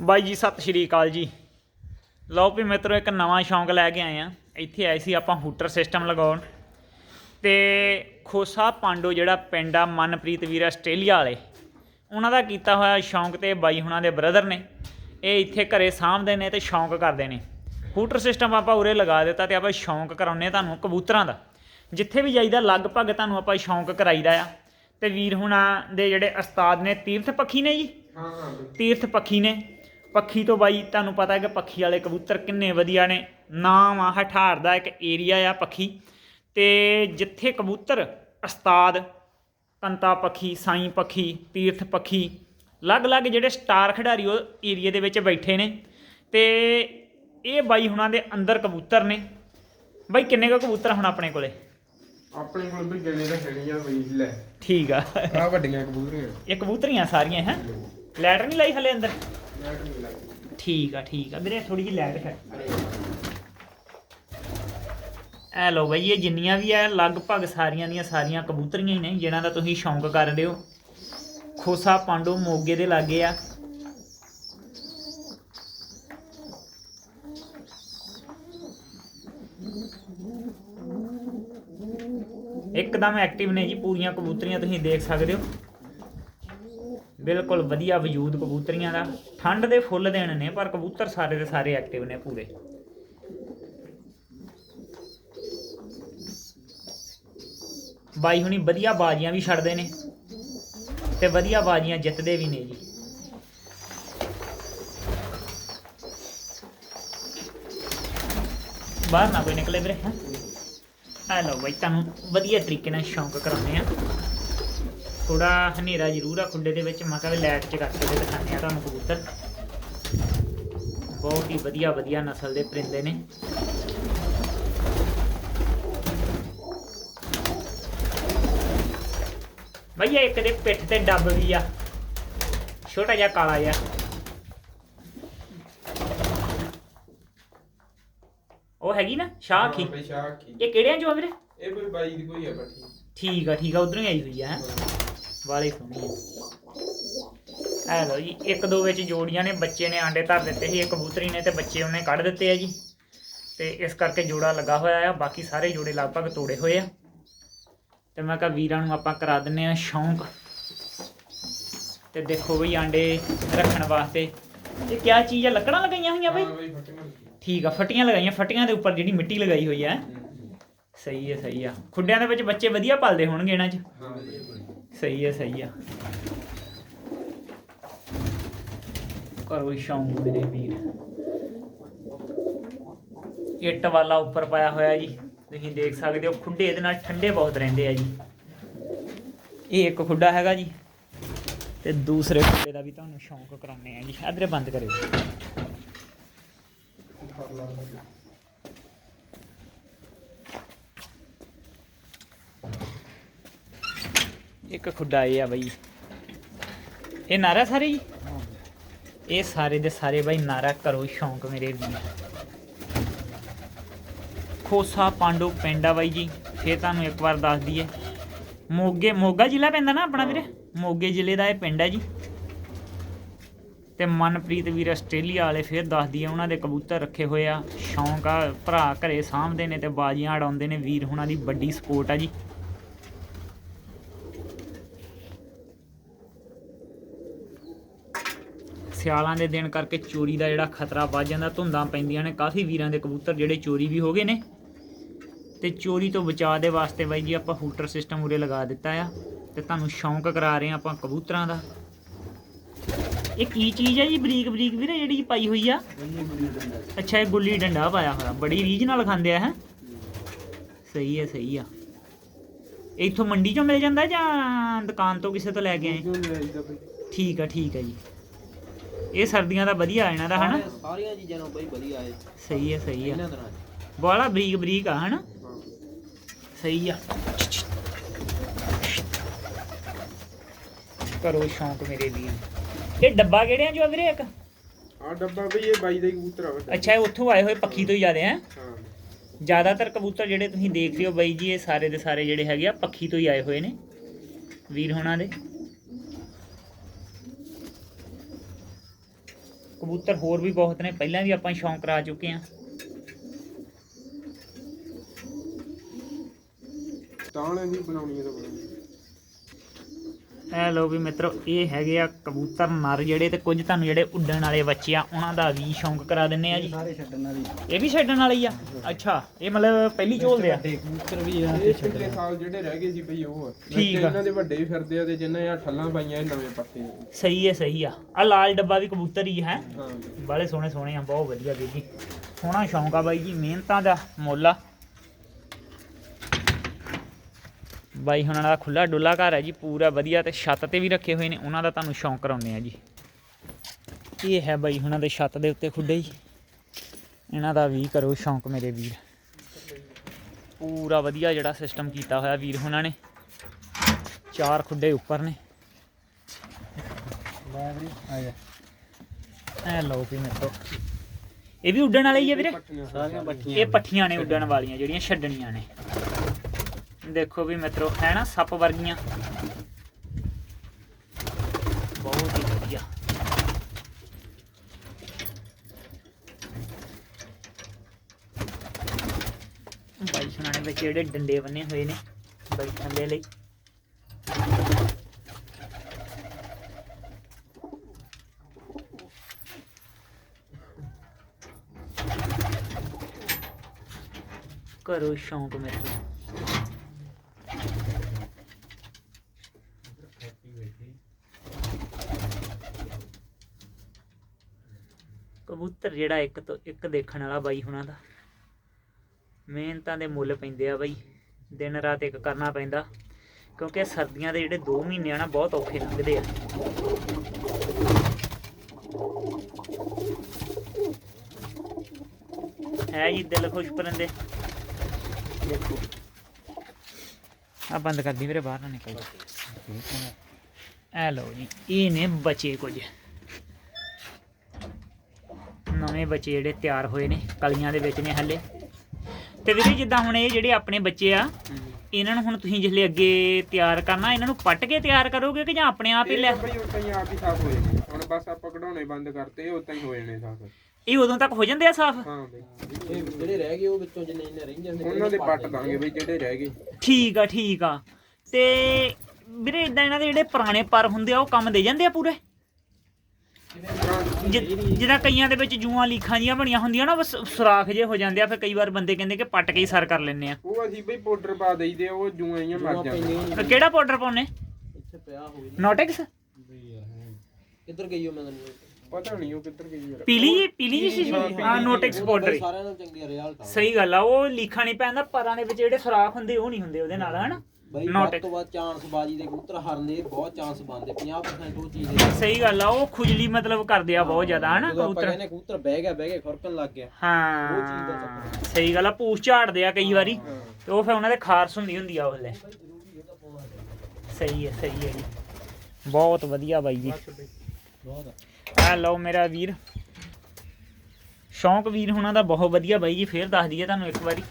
ਬਾਈ ਜੀ ਸਤਿ ਸ਼੍ਰੀ ਅਕਾਲ ਜੀ। ਲਓ ਵੀ ਮਿੱਤਰੋ ਇੱਕ ਨਵਾਂ ਸ਼ੌਂਕ ਲੈ ਕੇ ਆਏ ਆ। ਇੱਥੇ ਆਏ ਸੀ ਆਪਾਂ ਹੂਟਰ ਸਿਸਟਮ ਲਗਾਉਣ। ਤੇ ਖੋਸਾ ਪਾਂਡੋ ਜਿਹੜਾ ਪਿੰਡ ਆ ਮਨਪ੍ਰੀਤ ਵੀਰ ਆਸਟ੍ਰੇਲੀਆ ਵਾਲੇ ਉਹਨਾਂ ਦਾ ਕੀਤਾ ਹੋਇਆ ਸ਼ੌਂਕ ਤੇ ਬਾਈ ਹੁਣਾਂ ਦੇ ਬ੍ਰਦਰ ਨੇ। ਇਹ ਇੱਥੇ ਘਰੇ ਸਾਂਭਦੇ ਨੇ ਤੇ ਸ਼ੌਂਕ ਕਰਦੇ ਨੇ। ਹੂਟਰ ਸਿਸਟਮ ਆਪਾਂ ਉਰੇ ਲਗਾ ਦਿੱਤਾ ਤੇ ਆਪਾਂ ਸ਼ੌਂਕ ਕਰਾਉਨੇ ਤੁਹਾਨੂੰ ਕਬੂਤਰਾਂ ਦਾ। ਜਿੱਥੇ ਵੀ ਜਾਈਦਾ ਲਗਭਗ ਤੁਹਾਨੂੰ ਆਪਾਂ ਸ਼ੌਂਕ ਕਰਾਈਦਾ ਆ। ਤੇ ਵੀਰ ਹੁਣਾਂ ਦੇ ਜਿਹੜੇ ਉਸਤਾਦ ਨੇ ਤੀਰਥ ਪੱਖੀ ਨੇ ਜੀ? ਹਾਂ ਹਾਂ। ਤੀਰਥ ਪੱਖੀ ਨੇ। ਪੱਖੀ ਤੋਂ ਬਾਈ ਤੁਹਾਨੂੰ ਪਤਾ ਹੈ ਕਿ ਪੱਖੀ ਵਾਲੇ ਕਬੂਤਰ ਕਿੰਨੇ ਵਧੀਆ ਨੇ। ਨਾਮ ਆ ਹਠਾਰ ਦਾ ਇੱਕ ਏਰੀਆ ਆ ਪੱਖੀ। ਤੇ ਜਿੱਥੇ ਕਬੂਤਰ ਉਸਤਾਦ ਕੰਤਾ ਪੱਖੀ ਸਾਈਂ ਪੱਖੀ ਤੀਰਥ ਪੱਖੀ ਅਲੱਗ-ਅਲੱਗ ਜਿਹੜੇ ਸਟਾਰ ਖਿਡਾਰੀ ਉਹ ਏਰੀਏ ਦੇ ਵਿੱਚ ਬੈਠੇ ਨੇ। ਤੇ ਇਹ ਬਾਈ ਹੁਣਾਂ ਦੇ ਅੰਦਰ ਕਬੂਤਰ ਨੇ। ਬਾਈ ਕਿੰਨੇ ਕੁ ਕਬੂਤਰ ਹੁਣ ਆਪਣੇ ਕੋਲੇ? ਆਪਣੇ ਕੋਲ ਵੀ ਗਿਣੇ ਤਾਂ ਹੈਗੀਆਂ ਬਈ ਲੈ। ਠੀਕ ਆ। ਆ ਵੱਡੀਆਂ ਕਬੂਤਰੀਆਂ। ਇਹ ਕਬੂਤਰੀਆਂ ਸਾਰੀਆਂ ਹੈ? ਲੈਟਰ ਨਹੀਂ ਲਾਈ ਹਲੇ ਅੰਦਰ? ਠੀਕ ਆ ਠੀਕ ਆ। ਵੀਰੇ ਥੋੜੀ ਜਿਹੀ ਲੈਟ ਕਰ ਐ ਲੋ ਬਈ, ਇਹ ਜਿੰਨੀਆਂ ਵੀ ਐ ਲਗਭਗ ਸਾਰੀਆਂ ਦੀਆਂ ਸਾਰੀਆਂ ਕਬੂਤਰੀਆਂ ਹੀ ਨੇ, ਜਿਨ੍ਹਾਂ ਦਾ ਤੁਸੀਂ ਸ਼ੌਂਕ ਕਰ ਰਹੇ ਹੋ। ਖੋਸਾ ਪਾਂਡੋ ਮੋਗੇ ਦੇ ਲਾਗੇ ਆ। ਇੱਕਦਮ ਐਕਟਿਵ ਨੇ ਜੀ, ਪੂਰੀਆਂ ਕਬੂਤਰੀਆਂ ਤੁਸੀਂ ਦੇਖ ਸਕਦੇ ਹੋ। ਬਿਲਕੁਲ ਵਧੀਆ ਵਜੂਦ ਕਬੂਤਰੀਆਂ ਦਾ। ਠੰਡ ਦੇ ਫੁੱਲ ਦੇਣ ਨੇ, ਪਰ ਕਬੂਤਰ ਸਾਰੇ ਦੇ ਸਾਰੇ ਐਕਟਿਵ ਨੇ ਪੂਰੇ। ਬਾਈ ਹੁਣੀ ਵਧੀਆ ਬਾਜ਼ੀਆਂ ਵੀ ਛੱਡਦੇ ਨੇ ਤੇ ਵਧੀਆ ਬਾਜ਼ੀਆਂ ਜਿੱਤਦੇ ਵੀ ਨੇ ਜੀ। ਬਾਹਰ ਨਾ ਕੋਈ ਨਿਕਲੇ ਵੀਰੇ, ਹੈਂ? ਆ ਲਓ ਬਾਈ, ਤੁਹਾਨੂੰ ਵਧੀਆ ਤਰੀਕੇ ਨਾਲ ਸ਼ੌਂਕ ਕਰਾਉਂਦੇ ਆ। ਥੋੜਾ ਹਨੇਰਾ ਜ਼ਰੂਰ ਆ ਖੁੱਡੇ ਦੇ ਵਿੱਚ। ਮੈਂ ਕਿਹਾ ਵੀ ਲਾਈਟ 'ਚ ਕਰਕੇ ਤੇ ਦਿਖਾਉਂਦੇ ਆ ਤੁਹਾਨੂੰ ਕਬੂਤਰ। ਬਹੁਤ ਹੀ ਵਧੀਆ ਵਧੀਆ ਨਸਲ ਦੇ ਪਰਿੰਦੇ ਨੇ। ਭਈਆ ਇੱਕ ਦੇ ਪਿੱਠ ਤੇ ਡੱਬ ਵੀ ਆ। ਛੋਟਾ ਜਿਹਾ ਕਾਲਾ ਜਿਹਾ। ਉਹ ਹੈਗੀ ਨਾ ਕੀ ਇਹ ਕਿਹੜਿਆਂ ਚੋਂ ਆ ਵੀਰੇ? ਇਹ ਕੋਈ ਬਾਈ ਦੀ ਕੋਈ ਹੈ ਬੱਠੀ ਠੀਕ ਆ ਠੀਕ ਆ ਉਧਰੋਂ ਹੀ ਆਈ ਹੋਈ ਆ ਹੈਂ। ਵਾਲੀ ਸੋਹਣੀ ਆ। ਐ ਲੋ ਜੀ ਇੱਕ ਦੋ ਵਿੱਚ ਜੋੜੀਆਂ ਨੇ ਬੱਚੇ ਨੇ ਆਂਡੇ ਧਰ ਦਿੱਤੇ ਸੀ ਇੱਕ ਕਬੂਤਰੀ ਨੇ ਤੇ ਬੱਚੇ ਉਹਨੇ ਕੱਢ ਦਿੱਤੇ ਆ ਜੀ। ਤੇ ਇਸ ਕਰਕੇ ਜੋੜਾ ਲੱਗਾ ਹੋਇਆ ਆ ਬਾਕੀ ਸਾਰੇ ਜੋੜੇ ਲਗਭਗ ਤੋੜੇ ਹੋਏ ਆ। ਤੇ ਮੈਂ ਕਿਹਾ ਵੀਰਾਂ ਨੂੰ ਆਪਾਂ ਕਰਾ ਦਿੰਨੇ ਆ ਸ਼ੌਂਕ। ਤੇ ਦੇਖੋ ਬਈ ਆਂਡੇ ਰੱਖਣ ਵਾਸਤੇ ਇਹ ਕਿਆ ਚੀਜ਼ ਆ? ਲੱਕੜਾਂ ਲਗਾਈਆਂ ਹੋਈਆਂ ਬਈ? ਠੀਕ ਆ ਫੱਟੀਆਂ ਲਗਾਈਆਂ ਫੱਟੀਆਂ ਦੇ ਉੱਪਰ ਜਿਹੜੀ ਮਿੱਟੀ ਲਗਾਈ ਹੋਈ ਆ। ਸਹੀ ਹੈ। ਸਹੀ ਆ ਖੁੱਡਿਆਂ ਦੇ ਵਿੱਚ ਬੱਚੇ ਵਧੀਆ ਪਲਦੇ ਹੋਣਗੇ ਇਹਨਾਂ 'ਚ। ਸਹੀ ਹੈ, ਸਹੀ ਆ ਕਰੋ ਸ਼ੌਂਕ ਮੇਰੇ ਵੀਰ। ਇੱਟ ਵਾਲਾ ਉੱਪਰ ਪਾਇਆ ਹੋਇਆ ਜੀ। ਤੁਸੀਂ ਦੇਖ ਸਕਦੇ ਹੋ, ਖੁੱਡੇ ਇਹਦੇ ਨਾਲ ਠੰਡੇ ਬਹੁਤ ਰਹਿੰਦੇ ਆ ਜੀ। ਇਹ ਇੱਕ ਖੁੱਡਾ ਹੈਗਾ ਜੀ। ਤੇ ਦੂਸਰੇ ਖੁੱਡੇ ਦਾ ਵੀ ਤੁਹਾਨੂੰ ਸ਼ੌਂਕ ਕਰਾਉਣੇ ਆ ਜੀ। ਇਧਰੇ ਬੰਦ ਕਰਿਓ। ਇੱਕ ਖੁੱਡਾ ਇਹ ਆ ਬਈ। ਇਹ ਨਾਰਾ ਸਾਰੇ ਜੀ? ਇਹ ਸਾਰੇ ਦੇ ਸਾਰੇ ਬਾਈ ਨਾਰਾ ਕਰੋ ਸ਼ੌਂਕ ਮੇਰੇ ਵੀਰ। ਖੋਸਾ ਪਾਂਡੋ ਪਿੰਡ ਆ ਬਾਈ ਜੀ, ਫੇਰ ਤੁਹਾਨੂੰ ਇੱਕ ਵਾਰ ਦੱਸ ਦਈਏ। ਮੋਗੇ, ਮੋਗਾ ਜ਼ਿਲ੍ਹਾ ਪੈਂਦਾ ਨਾ ਆਪਣਾ ਵੀਰੇ? ਮੋਗੇ ਜ਼ਿਲ੍ਹੇ ਦਾ ਇਹ ਪਿੰਡ ਹੈ ਜੀ। ਤੇ ਮਨਪ੍ਰੀਤ ਵੀਰ ਆਸਟ੍ਰੇਲੀਆ ਵਾਲੇ ਫੇਰ ਦੱਸ ਦਈਏ, ਉਹਨਾਂ ਦੇ ਕਬੂਤਰ ਰੱਖੇ ਹੋਏ ਆ। ਸ਼ੌਂਕ ਆ, ਭਰਾ ਘਰੇ ਸਾਂਭਦੇ ਨੇ ਤੇ ਬਾਜ਼ੀਆਂ ਉਡਾਉਂਦੇ ਨੇ। ਵੀਰ ਹੁਣਾਂ ਦੀ ਵੱਡੀ ਸਪੋਰਟ ਆ ਜੀ। ਸਿਆਲਾਂ ਦੇ ਦਿਨ ਕਰਕੇ ਚੋਰੀ ਦਾ ਜਿਹੜਾ ਖਤਰਾ ਵੱਧ ਜਾਂਦਾ ਧੁੰਦਾਂ ਪੈਂਦੀਆਂ ਨੇ ਕਾਫੀ ਵੀਰਾਂ ਦੇ ਕਬੂਤਰ ਜਿਹੜੇ ਚੋਰੀ ਵੀ ਹੋ ਗਏ ਨੇ। ਤੇ ਚੋਰੀ ਤੋਂ ਬਚਾਅ ਦੇ ਵਾਸਤੇ ਬਾਈ ਜੀ ਆਪਾਂ ਹੂਟਰ ਸਿਸਟਮ ਉਰੇ ਲਗਾ ਦਿੱਤਾ ਆ ਤੇ ਤੁਹਾਨੂੰ ਸ਼ੌਂਕ ਕਰਾ ਰਹੇ ਆ ਆਪਾਂ ਕਬੂਤਰਾਂ ਦਾ। ਇਹ ਕੀ ਚੀਜ਼ ਹੈ ਜੀ ਬਰੀਕ ਬਰੀਕ ਵੀਰੇ ਜਿਹੜੀ ਪਾਈ ਹੋਈ ਆ। ਅੱਛਾ ਇਹ ਗੁੱਲੀ ਡੰਡਾ ਪਾਇਆ ਹੋਇਆ ਬੜੀ ਰੀਝ ਨਾਲ ਖਾਂਦੇ ਆ ਹੈ? ਸਹੀ ਹੈ ਸਹੀ ਆ। ਇੱਥੋਂ ਮੰਡੀ ਚੋਂ ਮਿਲ ਜਾਂਦਾ ਜਾਂ ਦੁਕਾਨ ਤੋਂ ਕਿਸੇ ਤੋਂ ਲੈ ਕੇ ਆਏ? ਠੀਕ ਆ ਠੀਕ ਆ ਜੀ। ਇਹ ਸਰਦੀਆਂ ਦਾ ਵਧੀਆ ਆ ਇਹਨਾਂ ਦਾ ਹਨਾ? ਸਾਰੀਆਂ- ਚੀਜ਼ਾਂ ਨੂੰ ਬਈ ਵਧੀਆ ਹੈ ਸਹੀ ਹੈ ਸਹੀ ਆ। ਇਹਨਾਂ ਤਰ੍ਹਾਂ ਦੀ। ਬਾਲਾ ਬਰੀਕ ਬਰੀਕ ਆ ਹਨਾ? ਹਾਂ ਸਹੀ ਆ। ਕਰੋ ਸ਼ੌਂਕ ਮੇਰੇ ਵੀਰ। ਇਹ ਡੱਬਾ ਕਿਹੜਿਆਂ ਚੋਂ ਆ ਵੀਰੇ ਇੱਕ? ਆ ਡੱਬਾ ਬਈ ਇਹ ਬਾਈ ਦਾ ਹੀ ਕਬੂਤਰ ਆ ਵੱਡਾ। ਅੱਛਾ ਇਹ ਉੱਥੋਂ ਆਏ ਹੋਏ ਪੱਖੀ ਤੋਂ ਹੀ ਜ਼ਿਆਦੇ ਆ ਹਾਂ। ਜ਼ਿਆਦਾਤਰ ਕਬੂਤਰ ਜਿਹੜੇ ਤੁਸੀਂ ਦੇਖ ਰਹੇ ਹੋ ਬਾਈ ਜੀ ਇਹ ਸਾਰੇ ਦੇ ਸਾਰੇ ਜਿਹੜੇ ਹੈਗੇ ਆ ਪੱਖੀ ਤੋਂ ਹੀ ਆਏ ਹੋਏ ਨੇ। ਵੀਰ ਹੋਣਾ ਦੇ। ਕਬੂਤਰ ਹੋਰ ਵੀ ਬਹੁਤ ਨੇ, ਪਹਿਲਾਂ ਵੀ ਆਪਾਂ ਸ਼ੌਂਕ ਕਰਾ ਚੁੱਕੇ ਆ ਤਾਂ ਨੇ ਬਣਾਉਣੀ ਹੈ ਤਾਂ ਬਣਾਉਣੀ ਇਹ ਲੋ ਵੀ ਮਿੱਤਰੋ ਇਹ ਹੈਗੇ ਆ ਕਬੂਤਰ ਨਰ ਜਿਹੜੇ ਤੇ ਕੁਝ ਤੁਹਾਨੂੰ ਜਿਹੜੇ ਉੱਡਣ ਵਾਲੇ ਬੱਚੇ ਆ ਉਹਨਾਂ ਦਾ ਵੀ ਸ਼ੌਂਕ ਕਰਾ ਦਿੰਨੇ ਆ ਜੀ। ਸਾਰੇ ਛੱਡਣ ਵਾਲੀ ਇਹ ਵੀ ਛੱਡਣ ਵਾਲੇ ਹੀ ਆ? ਅੱਛਾ ਇਹ ਮਤਲਬ ਪਹਿਲੀ ਝੋਲਦੇ ਆ? ਕਬੂਤਰ ਵੀ ਆ ਇਹ ਪਿਛਲੇ ਸਾਲ ਜਿਹੜੇ ਰਹਿ ਗਏ ਸੀ ਬਈ ਉਹ। ਠੀਕ। ਇਹਨਾਂ ਦੇ ਵੱਡੇ ਵੀ ਫਿਰਦੇ ਆ ਤੇ ਜਿਨ੍ਹਾਂ ਆ ਠੱਲਾਂ ਪਾਈਆਂ ਇਹ ਨਵੇਂ ਪੱਤੇ। ਸਹੀ ਹੈ ਸਹੀ ਆ। ਆ ਲਾਲ ਡੱਬਾ ਵੀ ਕਬੂਤਰ ਹੀ ਹੈ? ਹਾਂ। ਬਾਲੇ ਸੋਹਣੇ ਸੋਹਣੇ ਆ ਬਹੁਤ ਵਧੀਆ ਵੀਰ ਜੀ ਸੋਹਣਾ ਸ਼ੌਂਕ ਆ ਬਾਈ ਜੀ ਮਿਹਨਤਾਂ ਦਾ ਮੁੱਲ ਆ। ਬਾਈ ਹੁਣਾਂ ਦਾ ਖੁੱਲਾ ਡੁੱਲਾ ਘਰ ਹੈ ਜੀ ਪੂਰਾ ਵਧੀਆ ਤੇ ਛੱਤ ਤੇ ਵੀ ਰੱਖੇ ਹੋਏ ਨੇ ਉਹਨਾਂ ਦਾ ਤੁਹਾਨੂੰ ਸ਼ੌਂਕ ਕਰਾਉਂਦੇ ਆ ਜੀ। ਇਹ ਹੈ ਬਾਈ ਹੁਣਾਂ ਦੇ ਛੱਤ ਦੇ ਉੱਤੇ ਖੁੱਡੇ ਹੀ ਇਹਨਾਂ ਦਾ ਵੀ ਕਰੋ ਸ਼ੌਂਕ ਮੇਰੇ ਵੀਰ। ਪੂਰਾ ਵਧੀਆ ਜਿਹੜਾ ਸਿਸਟਮ ਕੀਤਾ ਹੋਇਆ ਵੀਰ ਹੁਣਾਂ ਨੇ। ਚਾਰ ਖੁੱਡੇ ਉੱਪਰ ਨੇ। ਲੈ ਵੀਰੇ ਆ ਜਾ। ਐ ਲਓ ਵੀ ਮਿੱਤਰੋ ਇਹ ਵੀ ਉੱਡਣ ਵਾਲੇ ਹੀ ਆ ਵੀਰੇ? ਇਹ ਪੱਠੀਆਂ ਨੇ ਉੱਡਣ ਵਾਲੀਆਂ ਜਿਹੜੀਆਂ ਛੱਡਣੀਆਂ ਨੇ। ਦੇਖੋ ਵੀ ਮਿੱਤਰੋ ਹੈ ਨਾ ਸੱਪ ਵਰਗੀਆਂ। ਬਹੁਤ ਹੀ ਵਧੀਆ। ਬਾਈ ਸੁਣਾਣੇ ਵਿੱਚ ਜਿਹੜੇ ਡੰਡੇ ਬੰਨੇ ਹੋਏ ਨੇ ਬੈਠਣ ਦੇ ਲਈ। ਕਰੋ ਸ਼ੌਂਕ ਮੇਰੇ ਕਬੂਤਰ ਜਿਹੜਾ ਇੱਕ ਤੋਂ ਇੱਕ ਦੇਖਣ ਵਾਲਾ ਬਾਈ ਹੁਣਾਂ ਦਾ। ਮਿਹਨਤਾਂ ਦੇ ਮੁੱਲ ਪੈਂਦੇ ਆ ਬਾਈ। ਦਿਨ ਰਾਤ ਇੱਕ ਕਰਨਾ ਪੈਂਦਾ। ਕਿਉਂਕਿ ਸਰਦੀਆਂ ਦੇ ਜਿਹੜੇ 2 ਮਹੀਨੇ ਆ ਨਾ ਬਹੁਤ ਔਖੇ ਲੰਘਦੇ ਆ। ਹੈ ਜੀ ਦਿਲ ਖੁਸ਼ ਪਰੰਦੇ ਦੇਖੋ। ਆ ਬੰਦ ਕਰ ਦੀ ਵੀਰੇ ਬਾਹਰ ਨਾ ਨਿਕਲ। ਐ ਲਓ ਜੀ ਇਹ ਨੇ ਬਚੇ ਕੁਝ। ਨਵੇਂ ਬੱਚੇ ਜਿਹੜੇ ਤਿਆਰ ਹੋਏ ਨੇ ਕਲੀਆਂ ਦੇ ਵਿੱਚ ਨੇ ਹੱਲੇ। ਤੇ ਵੀਰੇ ਜਿੱਦਾਂ ਹੁਣ ਇਹ ਜਿਹੜੇ ਆਪਣੇ ਬੱਚੇ ਆ ਇਹਨਾਂ ਨੂੰ ਹੁਣ ਤੁਸੀਂ ਜਿਸਲੇ ਅੱਗੇ ਤਿਆਰ ਕਰਨਾ ਇਹਨਾਂ ਨੂੰ ਪੱਟ ਕੇ ਤਿਆਰ ਕਰੋਗੇ ਕਿ ਜਾਂ ਆਪਣੇ ਆਪ ਹੀ ਲੈ? ਇਹ ਬਈ ਉਤਾਂ ਹੀ ਆਪ ਹੀ ਸਾਫ਼ ਹੋ ਜਾਣੇ। ਹੁਣ ਬਸ ਆਪਾਂ ਕਢਾਉਣੇ ਬੰਦ ਕਰਤੇ ਉਤਾਂ ਹੀ ਹੋ ਜਾਣੇ ਸਾਫ਼। ਇਹ ਉਦੋਂ ਤੱਕ ਹੋ ਜਾਂਦੇ ਆ ਸਾਫ਼? ਹਾਂ ਬਈ। ਇਹ ਜਿਹੜੇ ਰਹਿ ਗਏ ਉਹ ਵਿੱਚੋਂ ਜਿੰਨੇ ਜਿੰਨੇ ਰਹਿ ਜਾਂਦੇ ਉਹਨਾਂ ਦੇ ਪੱਟ ਦਾਂਗੇ। ਬਈ ਜਿਹੜੇ ਰਹਿ ਗਏ। ਠੀਕ ਆ ਠੀਕ ਆ। ਤੇ ਵੀਰੇ ਇਦਾਂ ਇਹਨਾਂ ਦੇ ਜਿਹੜੇ ਪੁਰਾਣੇ ਪਰ ਹੁੰਦੇ ਆ ਉਹ ਕੰਮ ਦੇ ਜਾਂਦੇ ਆ ਪੂਰੇ? ਜਿ- ਜਿੱਦਾਂ ਕਈਆਂ ਦੇ ਵਿੱਚ ਜੂਆਂ ਲੀਖਾਂ ਜੀਆਂ ਬਣੀਆਂ ਹੁੰਦੀਆਂ ਨਾ ਬਸ ਸੁਰਾਖ ਜੇ ਹੋ ਜਾਂਦੇ ਆ ਫਿਰ ਕਈ ਵਾਰ ਬੰਦੇ ਕਹਿੰਦੇ ਕਿ ਪੱਟ ਕੇ ਹੀ ਸਰ ਕਰ ਲੈਂਦੇ ਆ। ਉਹ ਅਸੀਂ ਬਈ ਪਾਊਡਰ ਪਾ ਦੇਈਦੇ ਉਹ ਜੂਆਂ ਹੀ ਮਰ ਜਾਂਦੀਆਂ। ਤੇ ਕਿਹੜਾ ਪਾਊਡਰ ਪਾਉਨੇ ਇੱਥੇ ਪਿਆ ਹੋਵੇ ਨੋਟਿਕਸ ਕਿੱਧਰ ਗਈ ਉਹ ਮੈਂ ਪਤਾ ਨਹੀਂ ਉਹ ਕਿੱਧਰ ਗਈ ਯਾਰ ਪੀਲੀ ਜੀ ਪੀਲੀ ਜੀ ਸੀ ਹਾਂ ਨੋਟਿਕਸ ਪਾਊਡਰ ਸਾਰਿਆਂ ਨੂੰ ਚੰਗੀ ਰਿਜ਼ਲਟ ਆ। ਸਹੀ ਗੱਲ ਆ ਉਹ ਲੀਖਾ ਨਹੀਂ ਪੈਂਦਾ ਪਰਾਂ ਦੇ ਵਿੱਚ ਜਿਹੜੇ ਸੁਰਾਖ ਹੁੰਦੇ ਉਹ ਨਹੀਂ ਹੁੰਦੇ ਉਹਦੇ ਨਾਲ ਹਨਾ? ਬਈ ਵੱਧ ਤੋਂ ਵੱਧ ਚਾਂਸ ਬਾਜੀ ਦੇ ਕਬੂਤਰ ਹਰਨ ਦੇ ਬਹੁਤ ਚਾਂਸ ਬਣਦੇ 50% ਉਹ ਚੀਜ਼ ਦੇ। ਸਹੀ ਗੱਲ ਆ ਉਹ ਖੁਜਲੀ ਮਤਲਬ ਕਰਦੇ ਆ ਬਹੁਤ ਜ਼ਿਆਦਾ ਹਨਾ ਕਬੂਤਰ? ਕਹਿੰਦੇ ਕਬੂਤਰ ਬਹਿ ਗਿਆ ਬਹਿ ਗਿਆ ਖੁਰਕਣ ਲੱਗ ਗਿਆ। ਉਹ ਚੀਜ਼ ਦਾ ਹਾਂ ਚੱਕਰ ਸਹੀ ਗੱਲ ਆ ਪੂਛ ਝਾੜਦੇ ਆ ਕਈ ਵਾਰੀ ਤੇ ਉਹ ਫਿਰ ਉਹਨਾਂ ਦੇ ਖਾਰਸ ਹੁੰਦੀ ਹੁੰਦੀ ਆ ਉਹਲੇ। ਸਹੀ ਹੈ ਸਹੀ ਹੈ ਜੀ। ਬਹੁਤ ਵਧੀਆ ਬਾਈ ਜੀ। ਬਹੁਤ ਆ ਲਓ ਮੇਰਾ ਵੀਰ। ਸ਼ੌਂਕ ਵੀਰ ਹੁਣਾਂ ਦਾ ਬਹੁਤ ਵਧੀਆ ਬਾਈ ਜੀ ਫੇਰ ਦੱਸ ਦਈਏ ਤੁਹਾਨੂੰ ਇੱਕ ਵਾਰੀ।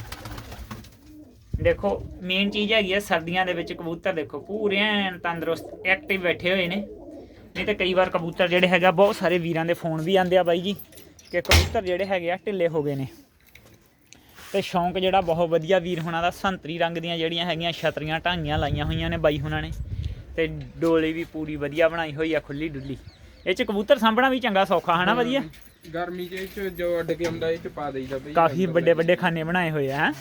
ਦੇਖੋ ਮੇਨ ਚੀਜ਼ ਹੈਗੀ ਹੈ ਸਰਦੀਆਂ ਦੇ ਵਿੱਚ ਕਬੂਤਰ ਦੇਖੋ ਪੂਰੇ ਐਨ ਤੰਦਰੁਸਤ ਐਕਟਿਵ ਬੈਠੇ ਹੋਏ ਨੇ। ਨਹੀਂ ਤੇ ਕਈ ਵਾਰ ਕਬੂਤਰ ਜਿਹੜੇ ਹੈਗਾ ਬਹੁਤ ਸਾਰੇ ਵੀਰਾਂ ਦੇ ਫੋਨ ਵੀ ਆਉਂਦੇ ਆ ਬਾਈ ਜੀ ਕਿ ਕਬੂਤਰ ਜਿਹੜੇ ਹੈਗੇ ਆ ਢਿੱਲੇ ਹੋ ਗਏ ਨੇ। ਤੇ ਸ਼ੌਂਕ ਜਿਹੜਾ ਬਹੁਤ ਵਧੀਆ ਵੀਰ ਹੁਣਾਂ ਦਾ ਸੰਤਰੀ ਰੰਗ ਦੀਆਂ ਜਿਹੜੀਆਂ ਹੈਗੀਆਂ ਛਤਰੀਆਂ ਢਾਂਗੀਆਂ ਲਾਈਆਂ ਹੋਈਆਂ ਨੇ ਬਾਈ ਹੁਣਾਂ ਨੇ। ਤੇ ਡੋਲੇ ਵੀ ਪੂਰੀ ਵਧੀਆ ਬਣਾਈ ਹੋਈ ਆ ਖੁੱਲੀ ਡੁੱਲੀ। ਇਹ ਚ ਕਬੂਤਰ ਸਾਂਭਣਾ ਵੀ ਚੰਗਾ ਸੌਖਾ ਹਨਾ ਵਧੀਆ? ਗਰਮੀ ਚ ਇਹ ਚ ਜੋ ਅੱਡ ਕੇ ਆਉਂਦਾ ਇਹ ਚ ਪਾ ਦੇਈਦਾ ਬਈ। ਕਾਫੀ ਵੱਡੇ ਵੱਡੇ ਖਾਨੇ ਬਣਾਏ ਹੋਏ ਆ ਹੈਂ।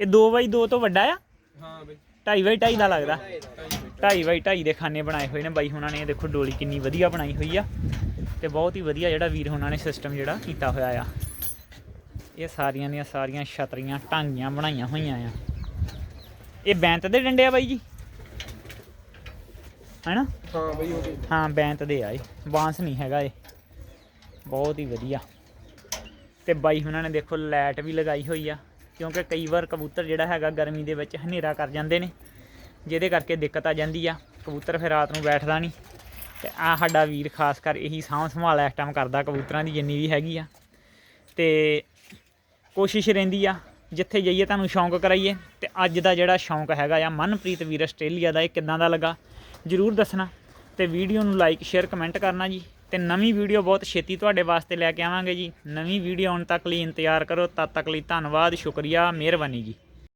ਇਹ 2 ਬਾਈ 2 ਤੋਂ ਵੱਡਾ ਆ? ਹਾਂ ਬਈ। 2.5 ਬਾਈ 2.5 ਦਾ ਲੱਗਦਾ। 2.5 ਬਾਈ 2.5 ਦੇ ਖਾਨੇ ਬਣਾਏ ਹੋਏ ਨੇ ਬਾਈ ਹੁਣਾਂ ਨੇ। ਦੇਖੋ ਡੋਲੀ ਕਿੰਨੀ ਵਧੀਆ ਬਣਾਈ ਹੋਈ ਆ। ਤੇ ਬਹੁਤ ਹੀ ਵਧੀਆ ਜਿਹੜਾ ਵੀਰ ਹੁਣਾਂ ਨੇ ਸਿਸਟਮ ਜਿਹੜਾ ਕੀਤਾ ਹੋਇਆ ਆ। ਇਹ ਸਾਰੀਆਂ ਦੀਆਂ ਸਾਰੀਆਂ ਛਤਰੀਆਂ ਢਾਂਗੀਆਂ ਬਣਾਈਆਂ ਹੋਈਆਂ ਆ। ਇਹ ਬੈਂਤ ਦੇ ਡੰਡੇ ਆ ਬਾਈ ਜੀ? ਹੈਨਾ? ਹਾਂ ਬਈ ਉਹ ਵੀ। ਹਾਂ ਬੈਂਤ ਦੇ ਆ ਇਹ। ਬਾਂਸ ਨਹੀਂ ਹੈਗਾ ਇਹ। ਬਹੁਤ ਹੀ ਵਧੀਆ। ਤੇ ਬਾਈ ਉਹਨਾਂ ਨੇ ਦੇਖੋ ਲਾਈਟ ਵੀ ਲਗਾਈ ਹੋਈ ਆ। ਕਿਉਂਕਿ ਕਈ ਵਾਰ ਕਬੂਤਰ ਜਿਹੜਾ ਹੈਗਾ ਗਰਮੀ ਦੇ ਵਿੱਚ ਹਨੇਰਾ ਕਰ ਜਾਂਦੇ ਨੇ, ਜਿਹਦੇ ਕਰਕੇ ਦਿੱਕਤ ਆ ਜਾਂਦੀ ਆ। ਕਬੂਤਰ ਫਿਰ ਰਾਤ ਨੂੰ ਬੈਠਦਾ ਨਹੀਂ। ਤੇ ਆ ਸਾਡਾ ਵੀਰ ਖਾਸ ਕਰ ਇਹੀ ਸਾਂਭ ਸੰਭਾਲ ਇਸ ਟਾਈਮ ਕਰਦਾ ਕਬੂਤਰਾਂ ਦੀ, ਜਿੰਨੀ ਵੀ ਹੈਗੀ ਆ। ਤੇ ਕੋਸ਼ਿਸ਼ ਰਹਿੰਦੀ ਆ, ਜਿੱਥੇ ਜਾਈਏ ਤੁਹਾਨੂੰ ਸ਼ੌਂਕ ਕਰਾਈਏ। ਤੇ ਅੱਜ ਦਾ ਜਿਹੜਾ ਸ਼ੌਂਕ ਹੈਗਾ ਆ, ਮਨਪ੍ਰੀਤ ਵੀਰ ਆਸਟ੍ਰੇਲੀਆ ਦਾ, ਇਹ ਕਿੱਦਾਂ ਦਾ ਲੱਗਾ? ਜਰੂਰ ਦੱਸਣਾ। ਤੇ ਵੀਡੀਓ ਨੂੰ ਲਾਈਕ ਸ਼ੇਅਰ ਕਮੈਂਟ ਕਰਨਾ ਜੀ। ਤੇ ਨਵੀਂ ਵੀਡੀਓ ਬਹੁਤ ਛੇਤੀ ਤੁਹਾਡੇ ਵਾਸਤੇ ਲੈ ਕੇ ਆਵਾਂਗੇ ਜੀ। ਨਵੀਂ ਵੀਡੀਓ ਆਉਣ ਤੱਕ ਲਈ ਇੰਤਜ਼ਾਰ ਕਰੋ। ਤਦ ਤੱਕ ਲਈ ਧੰਨਵਾਦ, ਸ਼ੁਕਰੀਆ, ਮਿਹਰਬਾਨੀ ਜੀ।